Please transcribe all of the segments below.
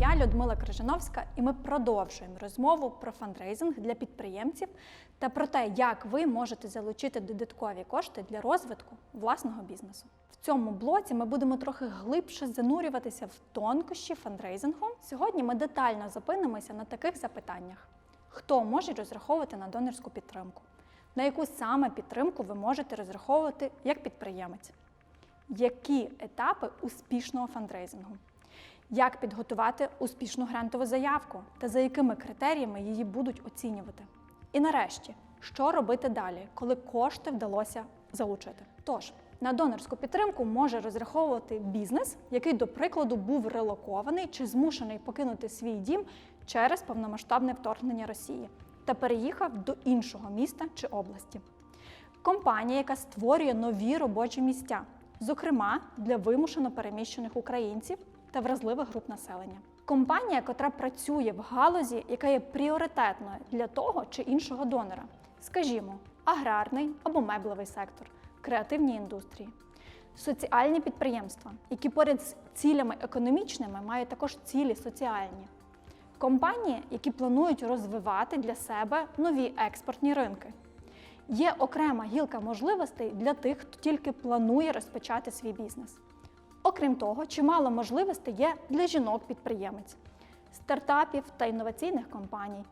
я, Людмила Крижановська, і ми продовжуємо розмову про фандрейзинг для підприємців та про те, як ви можете залучити додаткові кошти для розвитку власного бізнесу. В цьому блоці ми будемо трохи глибше занурюватися в тонкощі фандрейзингу. Сьогодні ми детально зупинимося на таких запитаннях: хто може розраховувати на донорську підтримку? На яку саме підтримку ви можете розраховувати як підприємець? Які етапи успішного фандрейзингу? Як підготувати успішну грантову заявку та за якими критеріями її будуть оцінювати? І нарешті, що робити далі, коли кошти вдалося залучити? Тож, на донорську підтримку може розраховувати бізнес, який, до прикладу, був релокований чи змушений покинути свій дім через повномасштабне вторгнення Росії та переїхав до іншого міста чи області. Компанія, яка створює нові робочі місця, зокрема для вимушено переміщених українців та вразливих груп населення. Компанія, котра працює в галузі, яка є пріоритетною для того чи іншого донора, скажімо, аграрний або меблевий сектор, креативні індустрії. Соціальні підприємства, які поряд з цілями економічними мають також цілі соціальні. Компанії, які планують розвивати для себе нові експортні ринки. Є окрема гілка можливостей для тих, хто тільки планує розпочати свій бізнес. Окрім того, чимало можливостей є для жінок-підприємець, стартапів та інноваційних компаній.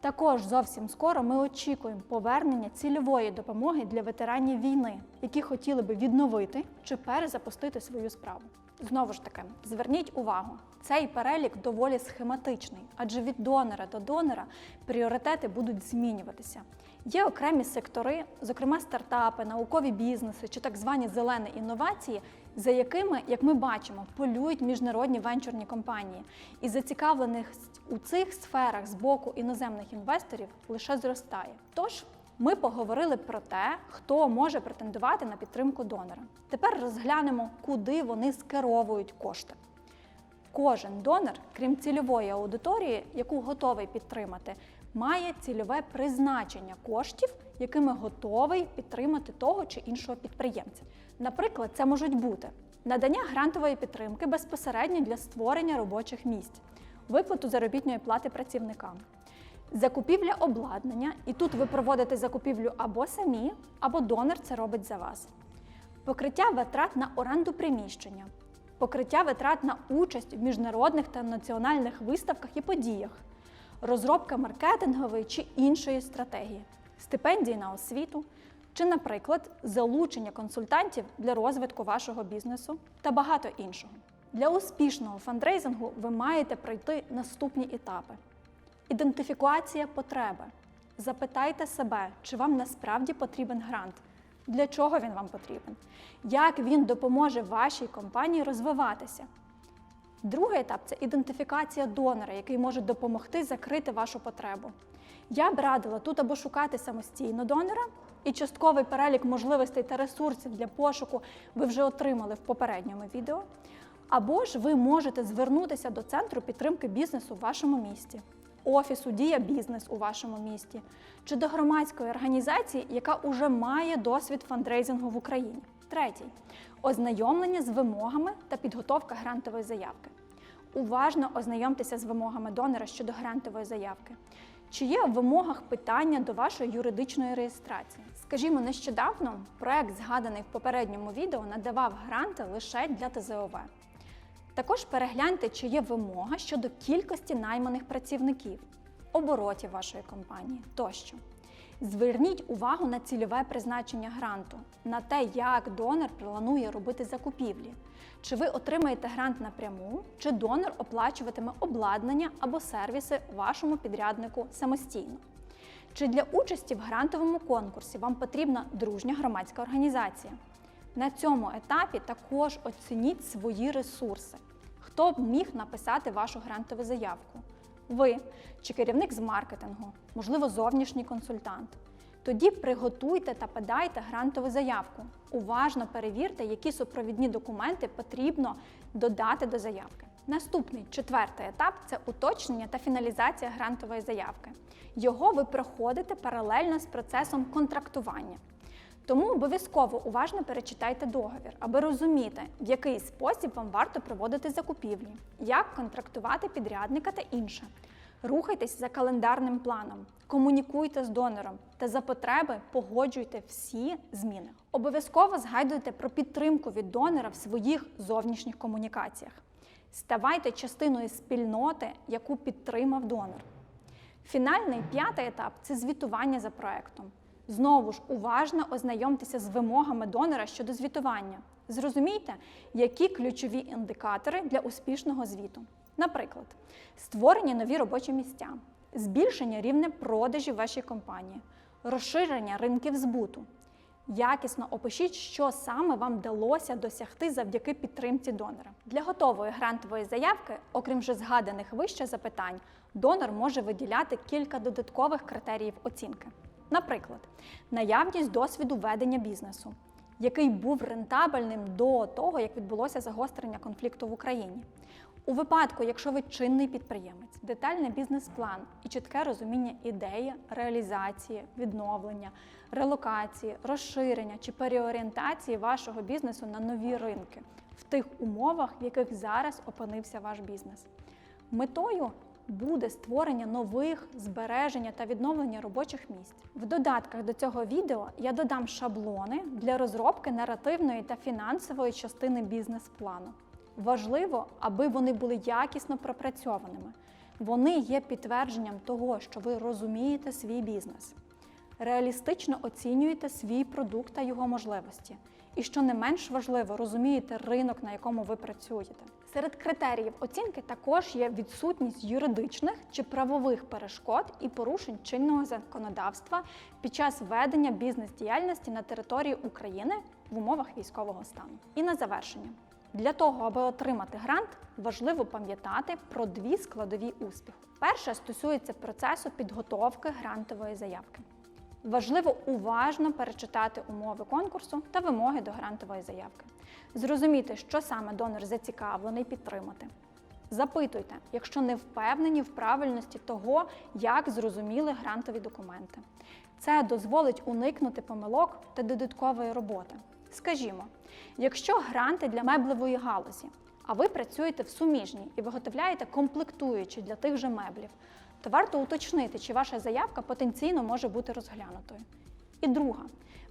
Також зовсім скоро ми очікуємо повернення цільової допомоги для ветеранів війни, які хотіли би відновити чи перезапустити свою справу. Знову ж таки, зверніть увагу, цей перелік доволі схематичний, адже від донора до донора пріоритети будуть змінюватися. Є окремі сектори, зокрема стартапи, наукові бізнеси чи так звані зелені інновації, за якими, як ми бачимо, полюють міжнародні венчурні компанії, і зацікавленість у цих сферах з боку іноземних інвесторів лише зростає. Тож ми поговорили про те, хто може претендувати на підтримку донора. Тепер розглянемо, куди вони скеровують кошти. Кожен донор, крім цільової аудиторії, яку готовий підтримати, має цільове призначення коштів, якими готовий підтримати того чи іншого підприємця. Наприклад, це можуть бути надання грантової підтримки безпосередньо для створення робочих місць, виплату заробітної плати працівникам, закупівля обладнання, і тут ви проводите закупівлю або самі, або донор це робить за вас, покриття витрат на оренду приміщення, покриття витрат на участь в міжнародних та національних виставках і подіях, розробка маркетингової чи іншої стратегії, стипендії на освіту. Чи, наприклад, залучення консультантів для розвитку вашого бізнесу та багато іншого. Для успішного фандрейзингу ви маєте пройти наступні етапи: ідентифікація потреби. Запитайте себе, чи вам насправді потрібен грант, для чого він вам потрібен, як він допоможе вашій компанії розвиватися. Другий етап це ідентифікація донора, який може допомогти закрити вашу потребу. Я б радила тут або шукати самостійно донора, і частковий перелік можливостей та ресурсів для пошуку ви вже отримали в попередньому відео. Або ж ви можете звернутися до центру підтримки бізнесу в вашому місті, офісу Дія бізнес у вашому місті, чи до громадської організації, яка уже має досвід фандрейзингу в Україні. Третій ознайомлення з вимогами та підготовка грантової заявки. Уважно ознайомтеся з вимогами донора щодо грантової заявки. Чи є в вимогах питання до вашої юридичної реєстрації? Скажімо, нещодавно проект, згаданий в попередньому відео, надавав гранти лише для ТЗОВ. Також перегляньте, чи є вимога щодо кількості найманих працівників, оборотів вашої компанії тощо. Зверніть увагу на цільове призначення гранту, на те, як донор планує робити закупівлі. Чи ви отримаєте грант напряму, чи донор оплачуватиме обладнання або сервіси вашому підряднику самостійно. Чи для участі в грантовому конкурсі вам потрібна дружня громадська організація? На цьому етапі також оцініть свої ресурси. Хто б міг написати вашу грантову заявку? Ви чи керівник з маркетингу, можливо, зовнішній консультант. Тоді приготуйте та подайте грантову заявку. Уважно перевірте, які супровідні документи потрібно додати до заявки. Наступний четвертий етап це уточнення та фіналізація грантової заявки. Його ви проходите паралельно з процесом контрактування. Тому обов'язково уважно перечитайте договір, аби розуміти, в який спосіб вам варто проводити закупівлі, як контрактувати підрядника та інше. Рухайтесь за календарним планом, комунікуйте з донором та за потреби погоджуйте всі зміни. Обов'язково згадуйте про підтримку від донора в своїх зовнішніх комунікаціях. Ставайте частиною спільноти, яку підтримав донор. Фінальний п'ятий етап це звітування за проектом. Знову ж уважно ознайомтеся з вимогами донора щодо звітування. Зрозумійте, які ключові індикатори для успішного звіту. Наприклад, створення нові робочі місця, збільшення рівня продажів вашій компанії, розширення ринків збуту. Якісно опишіть, що саме вам вдалося досягти завдяки підтримці донора. Для готової грантової заявки, окрім вже згаданих вище запитань, донор може виділяти кілька додаткових критеріїв оцінки. Наприклад, наявність досвіду ведення бізнесу, який був рентабельним до того, як відбулося загострення конфлікту в Україні. У випадку, якщо ви чинний підприємець, детальний бізнес-план і чітке розуміння ідеї, реалізації, відновлення, релокації, розширення чи переорієнтації вашого бізнесу на нові ринки в тих умовах, в яких зараз опинився ваш бізнес. Метою буде створення нових збереження та відновлення робочих місць. В додатках до цього відео я додам шаблони для розробки наративної та фінансової частини бізнес-плану. Важливо, аби вони були якісно пропрацьованими. Вони є підтвердженням того, що ви розумієте свій бізнес, реалістично оцінюєте свій продукт та його можливості. І що не менш важливо, розумієте ринок, на якому ви працюєте. Серед критеріїв оцінки також є відсутність юридичних чи правових перешкод і порушень чинного законодавства під час ведення бізнес-діяльності на території України в умовах військового стану. І на завершення. Для того, аби отримати грант, важливо пам'ятати про дві складові успіху. Перша стосується процесу підготовки грантової заявки. Важливо уважно перечитати умови конкурсу та вимоги до грантової заявки. Зрозуміти, що саме донор зацікавлений підтримати. Запитуйте, якщо не впевнені в правильності того, як зрозуміли грантові документи. Це дозволить уникнути помилок та додаткової роботи. Скажімо, якщо гранти для меблевої галузі, а ви працюєте в суміжній і виготовляєте комплектуючі для тих же меблів, то варто уточнити, чи ваша заявка потенційно може бути розглянутою. І друга,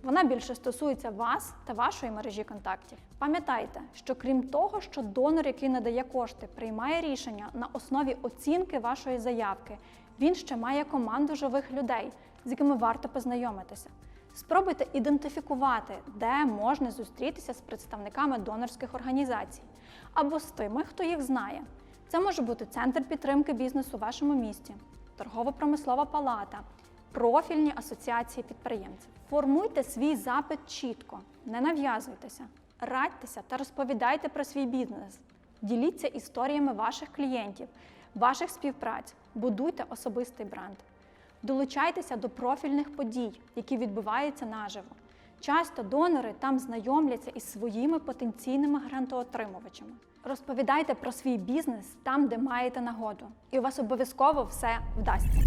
вона більше стосується вас та вашої мережі контактів. Пам'ятайте, що крім того, що донор, який надає кошти, приймає рішення на основі оцінки вашої заявки, він ще має команду живих людей, з якими варто познайомитися. Спробуйте ідентифікувати, де можна зустрітися з представниками донорських організацій або з тими, хто їх знає. Це може бути центр підтримки бізнесу у вашому місті, торгово-промислова палата, профільні асоціації підприємців. Формуйте свій запит чітко, не нав'язуйтеся, радьтеся та розповідайте про свій бізнес. Діліться історіями ваших клієнтів, ваших співпраць, будуйте особистий бренд. Долучайтеся до профільних подій, які відбуваються наживо. Часто донори там знайомляться із своїми потенційними грантоотримувачами. Розповідайте про свій бізнес там, де маєте нагоду, і у вас обов'язково все вдасться.